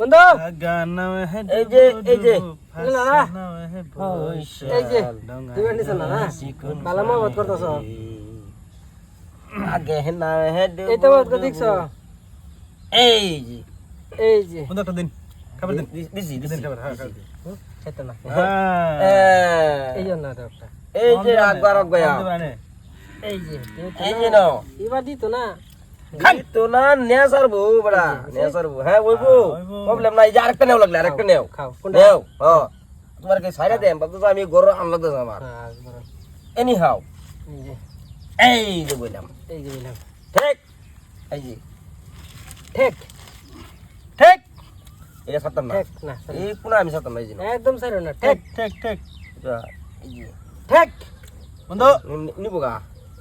বন্ধু গানা হে এই যে এই যে। এই যে তুমি নিছ না না ভালো করতেছ আগে হে না হে এই তো মহব্বত দেখছ এই যে এই যে বন্ধু একটা দিন খাবার দিন দিছি দিছি খাবার হ্যাঁ খেতে না হ্যাঁ হ্যাঁ। এই জন্য একটা এই যে আকবর গয়া এই যে এই যে নাও এবার দিত না তো না বড়া নিয়ে সারবো। হ্যাঁ ওইবো ওইবো। প্রবলেম নাই যে আরেকটা নেও লাগলে আরেকটা নেও। নেও হ্যাঁ তোমার কি সাইরা দেন বাবু আমি গরু আনলো আমার। এনি হাও এই যে। বললাম এই যে বললাম ঠিক। এই যে। ঠেক। ঠিক। এটা সাতাম না। ঠেক না এই কোন আমি সাতাম না এই না। একদম সারো না ঠেক। ঠিক ঠিক এই যে। ঠেক। বন্ধু নি-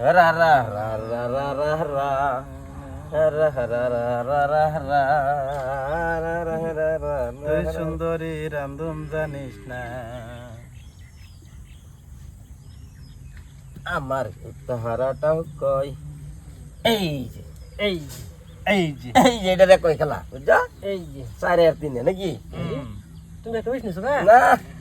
রা রা রা রা রা রা রা তুই সুন্দরী রান্ধুম জানিস না আমার তাহারাটাও কই এই যে এই যে এই যে এই যে এটা কই খেলা বুঝছ এই যে সাড়ে আট দিনে নাকি তুমি একটা বিষ্ণু না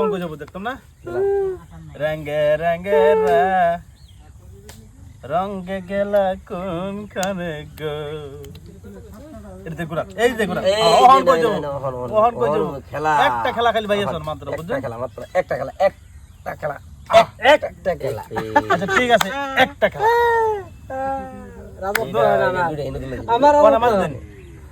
অঙ্ক যাব দেখতাম না রঙ রঙ রা রঙ গেলা কোন খানে গো এই গুড়া কই যাব কই যাব খেলা। একটা খেলা খালি ভাই আসল মাত্র একটা বুঝছেন খেলা মাত্র একটা খেলা একটা খেলা একটা খেলা আচ্ছা ঠিক আছে একটা খেলা এইটা, না। আমার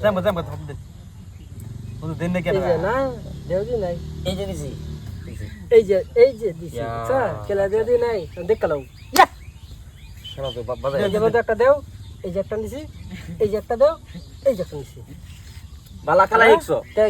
যাম যাম কা দেন বন্ধু দেন না এই কেন যে না দেও দি নাই এই যে দিছি। এই যে এই যে দিছি চা খেলা দেও দি নাই দেখ কালাও ইয়া কেন তো বাবা এই যে একটা দেও এই যে একটা নিছি এই যে একটা দেও এই যে একটা নিছি বালা খেলা শিখছো তে